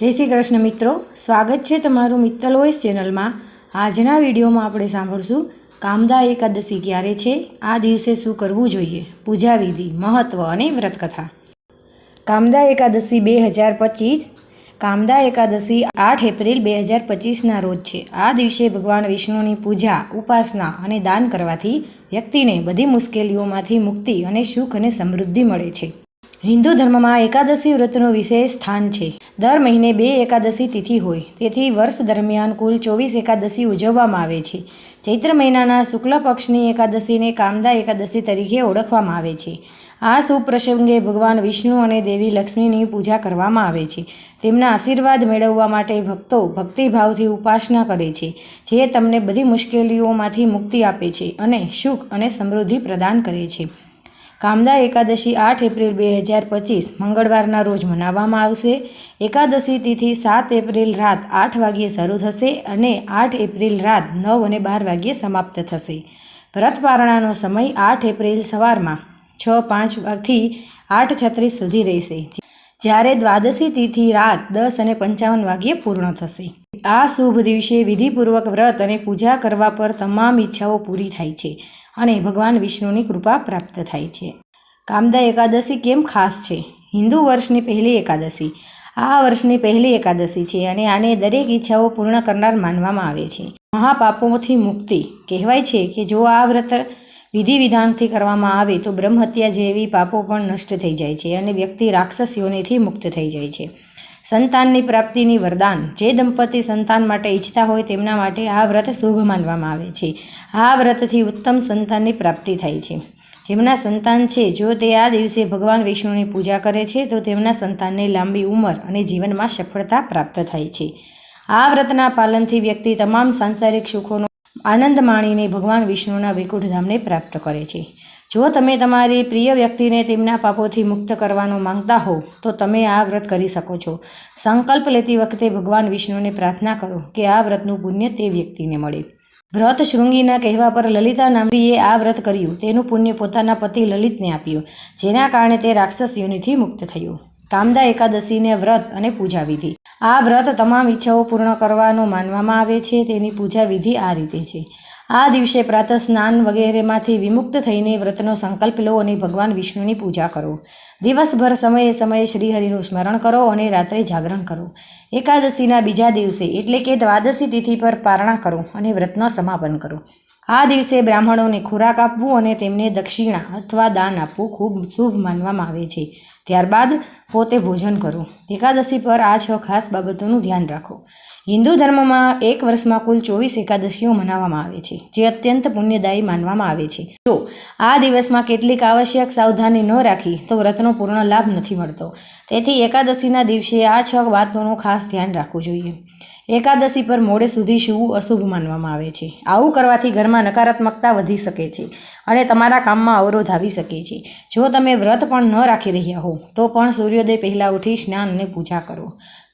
જય શ્રી કૃષ્ણ મિત્રો. સ્વાગત છે તમારું મિત્તલ વોઇસ ચેનલમાં. આજના વિડીયોમાં આપણે સાંભળશું, કામદા એકાદશી ક્યારે છે? આ દિવસે શું કરવું જોઈએ? પૂજા વિધિ મહત્ત્વ અને વ્રતકથા. કામદા એકાદશી બે હજાર પચીસ. કામદા એકાદશી આઠ એપ્રિલ બે હજાર પચીસના રોજ છે. આ દિવસે ભગવાન વિષ્ણુની પૂજા, ઉપાસના અને દાન કરવાથી વ્યક્તિને બધી મુશ્કેલીઓમાંથી મુક્તિ અને સુખ અને સમૃદ્ધિ મળે છે. હિન્દુ ધર્મમાં એકાદશી વ્રતનું વિશેષ સ્થાન છે. દર મહિને બે એકાદશી તિથિ હોય. તેથી વર્ષ દરમિયાન કુલ ચોવીસ એકાદશી ઉજવવામાં આવે છે. ચૈત્ર મહિનાના શુક્લ પક્ષની એકાદશીને કામદા એકાદશી તરીકે ઓળખવામાં આવે છે. આ શુભ પ્રસંગે ભગવાન વિષ્ણુ અને દેવી લક્ષ્મીની પૂજા કરવામાં આવે છે. તેમના આશીર્વાદ મેળવવા માટે ભક્તો ભક્તિભાવથી ઉપાસના કરે છે, જે તમને બધી મુશ્કેલીઓમાંથી મુક્તિ આપે છે અને સુખ અને સમૃદ્ધિ પ્રદાન કરે છે. કામદા એકાદશી આઠ એપ્રિલ બે હજાર પચીસ મંગળવારના રોજ મનાવવામાં આવશે. એકાદશી તિથિ સાત એપ્રિલ રાત આઠ વાગ્યે શરૂ થશે અને આઠ એપ્રિલ રાત નવ અને બાર વાગ્યે સમાપ્ત થશે. વ્રત પારણાનો સમય આઠ એપ્રિલ સવારમાં છ પાંચ વાગથી આઠ છત્રીસ સુધી રહેશે. જ્યારે દ્વાદશી તિથિ રાત દસ અને પંચાવન વાગ્યે પૂર્ણ થશે. આ શુભ દિવસે વિધિપૂર્વક વ્રત અને પૂજા કરવા પર તમામ ઈચ્છાઓ પૂરી થાય છે. અને ભગવાન વિષ્ણુની કૃપા પ્રાપ્ત થાય છે. કામદા એકાદશી કેમ ખાસ છે? હિન્દુ વર્ષની પહેલી એકાદશી. આ વર્ષની પહેલી એકાદશી છે અને આને દરેક ઈચ્છાઓ પૂર્ણ કરનાર માનવામાં આવે છે. મહાપાપોથી મુક્તિ. કહેવાય છે કે જો આ વ્રત વિધિ વિધાનથી કરવામાં આવે તો બ્રહ્મહત્યા જેવી પાપો પણ નષ્ટ થઈ જાય છે અને વ્યક્તિ રાક્ષસીઓનેથી મુક્ત થઈ જાય છે. સંતાનની પ્રાપ્તિની વરદાન જે દંપતી સંતાન માટે ઈચ્છતા હોય તેમના માટે આ વ્રત શુભ માનવામાં આવે છે. આ વ્રતથી ઉત્તમ સંતાનની પ્રાપ્તિ થાય છે. જેમના સંતાન છે, જો તે આ દિવસે ભગવાન વિષ્ણુની પૂજા કરે છે, તો તેમના સંતાનને લાંબી ઉંમર અને જીવનમાં સફળતા પ્રાપ્ત થાય છે. આ વ્રતના પાલનથી વ્યક્તિ તમામ સાંસારિક સુખોનો આનંદ માણીને ભગવાન વિષ્ણુના વૈકુંઠધામને પ્રાપ્ત કરે છે. જો તમે તમારી પ્રિય વ્યક્તિને તેમના પાપોથી મુક્ત કરવાનું માંગતા હો, તો તમે આ વ્રત કરી શકો છો. સંકલ્પ લેતી વખતે ભગવાન વિષ્ણુને પ્રાર્થના કરો કે આ વ્રતનું પુણ્ય તે વ્યક્તિને મળે. વ્રત શૃંગીના કહેવા પર લલિતા નામરીએ આ વ્રત કર્યું. તેનું પુણ્ય પોતાના પતિ લલિતને આપ્યું, જેના કારણે તે રાક્ષસ યોનિથી મુક્ત થયું. કામદા એકાદશીને વ્રત અને પૂજા વિધિ. આ વ્રત તમામ ઈચ્છાઓ પૂર્ણ કરવાનો માનવામાં આવે છે, તેની પૂજા વિધિ આ રીતે છે. આ દિવસે પ્રાતઃ સ્નાન વગેરેમાંથી વિમુક્ત થઈને વ્રતનો સંકલ્પ લો અને ભગવાન વિષ્ણુની પૂજા કરો. દિવસભર સમયે સમયે શ્રીહરિનું સ્મરણ કરો અને રાત્રે જાગરણ કરો. એકાદશીના બીજા દિવસે એટલે કે દ્વાદશી તિથિ પર પારણા કરો અને વ્રતનો સમાપન કરો. આ દિવસે બ્રાહ્મણોને ખોરાક આપવું અને તેમને દક્ષિણા અથવા દાન આપવું ખૂબ શુભ માનવામાં આવે છે. ત્યારબાદ પોતે ભોજન કરો. એકાદશી પર આ છ ખાસ બાબતોનું ધ્યાન રાખો. હિન્દુ ધર્મમાં એક વર્ષમાં કુલ ચોવીસ એકાદશીઓ મનાવવામાં આવે છે, જે અત્યંત પુણ્યદાયી માનવામાં આવે છે. જો આ દિવસમાં કેટલીક આવશ્યક સાવધાની ન રાખી, તો વ્રતનો પૂર્ણ લાભ નથી મળતો. તેથી એકાદશીના દિવસે આ છ વાતોનું ખાસ ધ્યાન રાખવું જોઈએ. એકાદશી પર મોડે સુધી સૂવું અશુભ માનવામાં આવે છે. આવું કરવાથી ઘરમાં નકારાત્મકતા વધી શકે છે અને તમારા કામમાં અવરોધ આવી શકે છે. જો તમે વ્રત પણ ન રાખી રહ્યા હો, તો પણ સૂર્યોદય પહેલાં ઉઠી સ્નાન અને પૂજા કરો.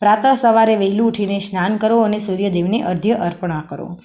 પ્રાતઃ સવારે વહેલું ઉઠીને સ્નાન કરો અને સૂર્યદેવને અર્ધ્ય અર્પણા કરો.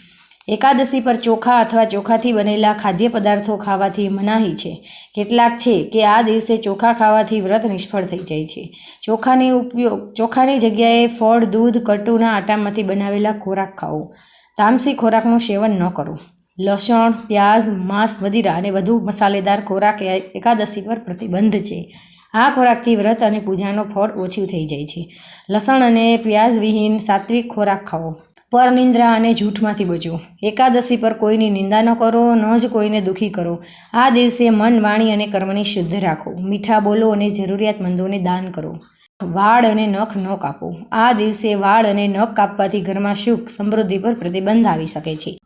એકાદશી પર ચોખા અથવા ચોખાથી બનેલા ખાદ્ય પદાર્થો ખાવાથી મનાહી છે. કેટલાક છે કે આ દિવસે ચોખા ખાવાથી વ્રત નિષ્ફળ થઈ જાય છે. ચોખાની ઉપયોગ ચોખાની જગ્યાએ ફળ, દૂધ, કટુના આટામાંથી બનાવેલા ખોરાક ખાઓ. તામસી ખોરાકનું સેવન ન કરો. લસણ પ્યાઝ માંસ, મદિરા અને વધુ મસાલેદાર ખોરાક એકાદશી પર પ્રતિબંધ છે. આ ખોરાકથી વ્રત અને પૂજાનો ફળ ઓછું થઈ જાય છે. લસણ અને પ્યાઝ વિહીન સાત્વિક ખોરાક ખાઓ પરનિંદ્રા અને જૂઠમાંથી બચો. એકાદશી પર કોઈની નિંદા ન કરો, ન જ કોઈને દુઃખી કરો. આ દિવસે મન, વાણી અને કર્મની શુદ્ધ રાખો. મીઠા બોલો અને જરૂરિયાતમંદોને દાન કરો. વાળ અને નખ ન કાપો. આ દિવસે વાળ અને નખ કાપવાથી ઘરમાં સુખ, સમૃદ્ધિ પર પ્રતિબંધ આવી શકે છે.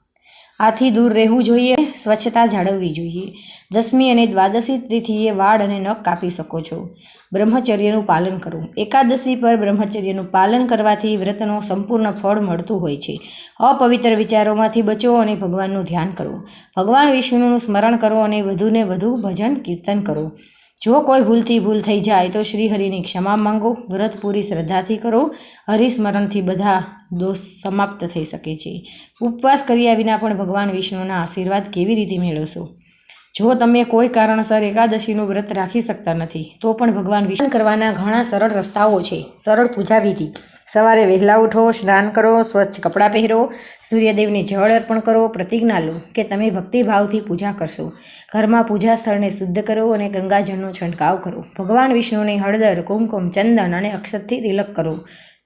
આથી દૂર રહેવું જોઈએ, સ્વચ્છતા જાળવવી જોઈએ. દસમી અને દ્વાદશી તિથિએ વાળ અને નખ કાપી શકો છો. બ્રહ્મચર્યનું પાલન કરવું એકાદશી પર બ્રહ્મચર્યનું પાલન કરવાથી વ્રતનો સંપૂર્ણ ફળ મળતું હોય છે. અપવિત્ર વિચારોમાંથી બચો અને ભગવાનનું ધ્યાન કરો. ભગવાન વિષ્ણુનું સ્મરણ કરો અને વધુને વધુ ભજન કીર્તન કરો. જો કોઈ ભૂલથી ભૂલ થઈ જાય તો શ્રીહરિની ક્ષમા માંગો. વ્રત પૂરી શ્રદ્ધાથી કરો. હરિસ્મરણથી બધા દોષ સમાપ્ત થઈ શકે છે. ઉપવાસ કર્યા વિના પણ ભગવાન વિષ્ણુના આશીર્વાદ કેવી રીતે મેળવશો? જો તમે કોઈ કારણસર એકાદશીનું વ્રત રાખી શકતા નથી, તો પણ ભગવાન વિષ્ણુ કરવાના ઘણા સરળ રસ્તાઓ છે. સરળ પૂજા વિધિ સવારે વહેલા ઉઠો, સ્નાન કરો, સ્વચ્છ કપડાં પહેરો, સૂર્યદેવને જળ અર્પણ કરો, પ્રતિજ્ઞા લો કે તમે ભક્તિભાવથી પૂજા કરશો. ઘરમાં પૂજા સ્થળને શુદ્ધ કરો અને ગંગાજળનો છંટકાવ કરો. ભગવાન વિષ્ણુને હળદર, કુમકુમ, ચંદન અને અક્ષતથી તિલક કરો.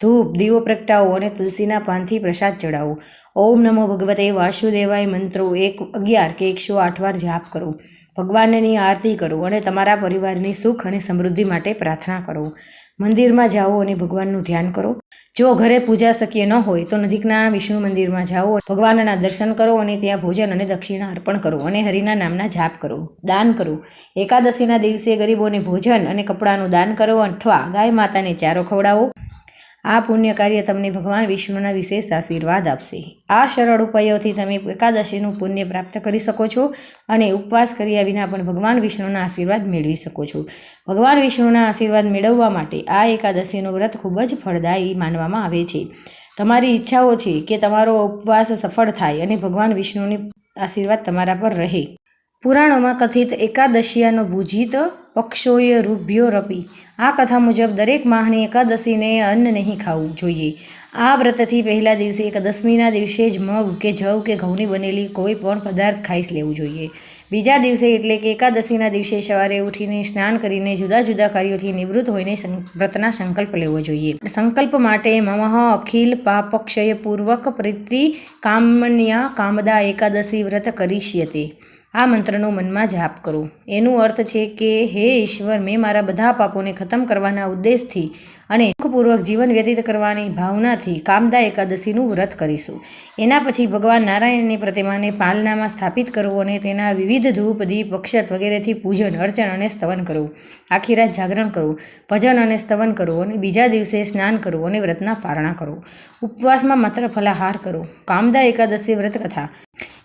ધૂપ, દીવો પ્રગટાવો અને તુલસીના પાનથી પ્રસાદ ચડાવો ઓમ નમો ભગવતે વાસુદેવાય મંત્રો એક અગિયાર કે એકસો આઠ વાર જાપ કરો. ભગવાનની આરતી કરો અને તમારા પરિવારની સુખ અને સમૃદ્ધિ માટે પ્રાર્થના કરો. મંદિરમાં જાઓ અને ભગવાનનું ધ્યાન કરો. જો ઘરે પૂજા શક્ય ન હોય તો નજીકના વિષ્ણુ મંદિરમાં જાઓ. ભગવાનના દર્શન કરો અને ત્યાં ભોજન અને દક્ષિણા અર્પણ કરો અને હરિના નામના જાપ કરો. દાન કરો. એકાદશીના દિવસે ગરીબોને ભોજન અને કપડાનું દાન કરો અથવા ગાય માતાને ચારો ખવડાવો. આ પુણ્ય કાર્ય તમને ભગવાન વિષ્ણુના વિશેષ આશીર્વાદ આપશે. આ સરળ ઉપાયોથી તમે એકાદશીનું પુણ્ય પ્રાપ્ત કરી શકો છો અને ઉપવાસ કર્યા વિના પણ ભગવાન વિષ્ણુના આશીર્વાદ મેળવી શકો છો. ભગવાન વિષ્ણુના આશીર્વાદ મેળવવા માટે આ એકાદશીનું વ્રત ખૂબ જ ફળદાયી માનવામાં આવે છે. તમારી ઈચ્છાઓ છે કે તમારો ઉપવાસ સફળ થાય અને ભગવાન વિષ્ણુની આશીર્વાદ તમારા પર રહે. પુરાણોમાં કથિત એકાદશિયાનો ભૂજિત પક્ષોએ રૂભ્યો રપી. આ કથા મુજબ દરેક માહની એકાદશીને અન્ન નહીં ખાવું જોઈએ. આ વ્રતથી પહેલા દિવસે એકાદશમીના દિવસે જ મગ કે જવ કે ઘઉંની બનેલી કોઈ પણ પદાર્થ ખાઈશ લેવું જોઈએ. બીજા દિવસે એટલે કે એકાદશીના દિવસે સવારે ઉઠીને સ્નાન કરીને જુદા જુદા કાર્યોથી નિવૃત્ત હોઈને વ્રતના સંકલ્પ લેવો જોઈએ. સંકલ્પ માટે મમઃ, અખિલ પાપક્ષય પૂર્વક પ્રીતિ, કામન્યા, કામદા એકાદશી વ્રત કરીશ્યતે. આ મંત્રનો મનમાં જાપ કરો. એનું અર્થ છે કે, હે ઈશ્વર, મેં મારા બધા પાપોને ખતમ કરવાના ઉદ્દેશથી અને સુખપૂર્વક જીવન વ્યતીત કરવાની ભાવનાથી કામદા એકાદશીનું વ્રત કરીશું. એના પછી ભગવાન નારાયણની પ્રતિમાને પાલનામાં સ્થાપિત કરવું અને તેના વિવિધ ધૂપ, દીપ, અક્ષત વગેરેથી પૂજન, અર્ચન અને સ્તવન કરવું આખી રાત જાગરણ કરવું ભજન અને સ્તવન કરવું અને બીજા દિવસે સ્નાન કરવું અને વ્રતના પારણા કરવું ઉપવાસમાં માત્ર ફલાહાર કરો. કામદા એકાદશી વ્રત કથા.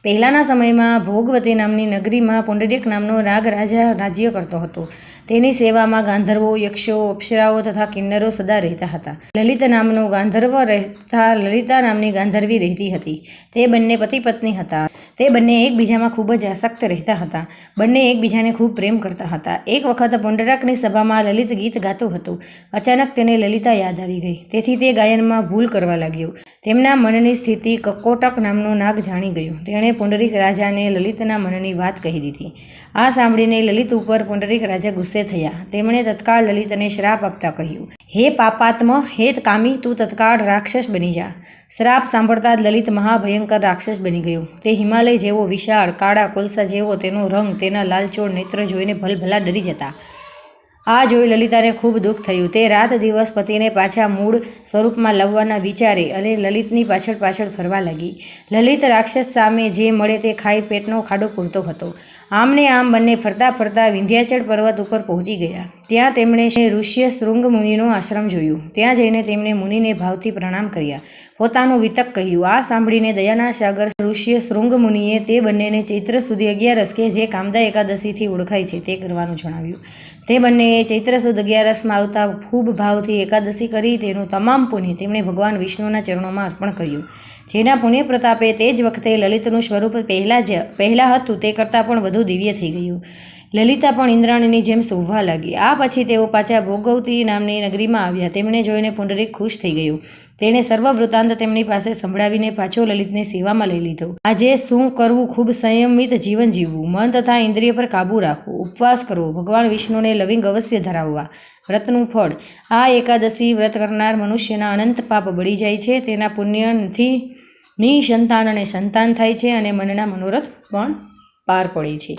પહેલાંના સમયમાં ભોગવતી નામની નગરીમાં પુંડરીક નામનો રાગ રાજા રાજ્ય કરતો હતો. તેની સેવામાં ગાંધર્વો, યક્ષો, અપ્સરાઓ તથા કિન્નરો સદા રહેતા હતા. લલિત નામનો ગાંધર્વ રહેતા લલિતા નામની ગાંધર્વી રહેતી હતી. તે બંને પતિ પત્ની હતા. તે બંને એકબીજામાં ખૂબ જ આસક્ત રહેતા હતા. બંને એકબીજાને ખૂબ પ્રેમ કરતા હતા. એક વખત પુંડરાકની સભામાં લલિત ગીત ગાતો હતો. અચાનક તેને લલિતા યાદ આવી ગઈ. તેથી તે ગાયનમાં ભૂલ કરવા લાગ્યો. તેમના મનની સ્થિતિ કકોટક નામનો નાગ જાણી ગયો. તેણે પુંડરીક રાજાને લલિતના મનની વાત કહી દીધી. આ સાંભળીને લલિત ઉપર પુંડરીક રાજા ગુસ્સે થયા. તેમણે તત્કાળ લલિતને શ્રાપ આપતા કહ્યું, હે પાપાત્મ, હે કામી, તું તત્કાળ રાક્ષસ બની જા. શ્રાપ સાંભળતા જ લલિત મહાભયંકર રાક્ષસ બની ગયો. તે હિમાલય જેવો વિશાળ, કાળા કોલસા જેવો તેનો રંગ તેના લાલચોળ નેત્ર જોઈને ભલભલા ડરી જતા. આ જોઈ લલિતાને ખૂબ દુઃખ થયું. તે રાત દિવસ પતિને પાછા મૂળ સ્વરૂપમાં લાવવાના વિચારે અને લલિતની પાછળ પાછળ ફરવા લાગી. લલિત રાક્ષસ સામે જે મળે તે ખાઈ પેટનો ખાડો પૂરતો હતો. આમને આમ બંને ફરતા ફરતા વિંધ્યાચળ પર્વત ઉપર પહોંચી ગયા. ત્યાં તેમણે ઋષ્ય શૃંગ મુનિનો આશ્રમ જોયું. ત્યાં જઈને તેમણે મુનિને ભાવથી પ્રણામ કર્યા. પોતાનું વિતક કહ્યું. આ સાંભળીને દયાના સાગર ઋષ્ય શૃંગ મુનિએ તે બંનેને ચૈત્ર સુધી અગિયારસ કે જે કામદા એકાદશીથી ઓળખાય છે તે કરવાનું જણાવ્યું. તે બંનેએ ચૈત્ર સુદ અગિયારસમાં આવતા ખૂબ ભાવથી એકાદશી કરી તેનું તમામ પુણ્ય તેમણે ભગવાન વિષ્ણુના ચરણોમાં અર્પણ કર્યું. જેના પુણ્ય પ્રતાપે તે જ વખતે લલિતનું સ્વરૂપ પહેલાં જ, પહેલાં હતું તે કરતાં પણ વધુ દિવ્ય થઈ ગયું. લલિતા પણ ઇન્દ્રાણીની જેમ શોભવા લાગી. આ પછી તેઓ પાછા ભોગવતી નામની નગરીમાં આવ્યા. તેમને જોઈને પુંડરીક ખુશ થઈ ગયું. તેણે સર્વ વૃત્તાંત તેમની પાસે સંભળાવીને પાછો લલિતને સેવામાં લઈ લીધો. આજે શું કરવું? ખૂબ સંયમિત જીવન જીવવું. મન તથા ઇન્દ્રિય પર કાબૂ રાખવું. ઉપવાસ કરવો. ભગવાન વિષ્ણુને લવિંગ અવશ્ય ધરાવવા. વ્રતનું ફળ. આ એકાદશી વ્રત કરનાર મનુષ્યના અનંત પાપ બળી જાય છે. તેના પુણ્યથી નિસંતાન અને સંતાન થાય છે અને મનના મનોરથ પણ પાર પડે છે.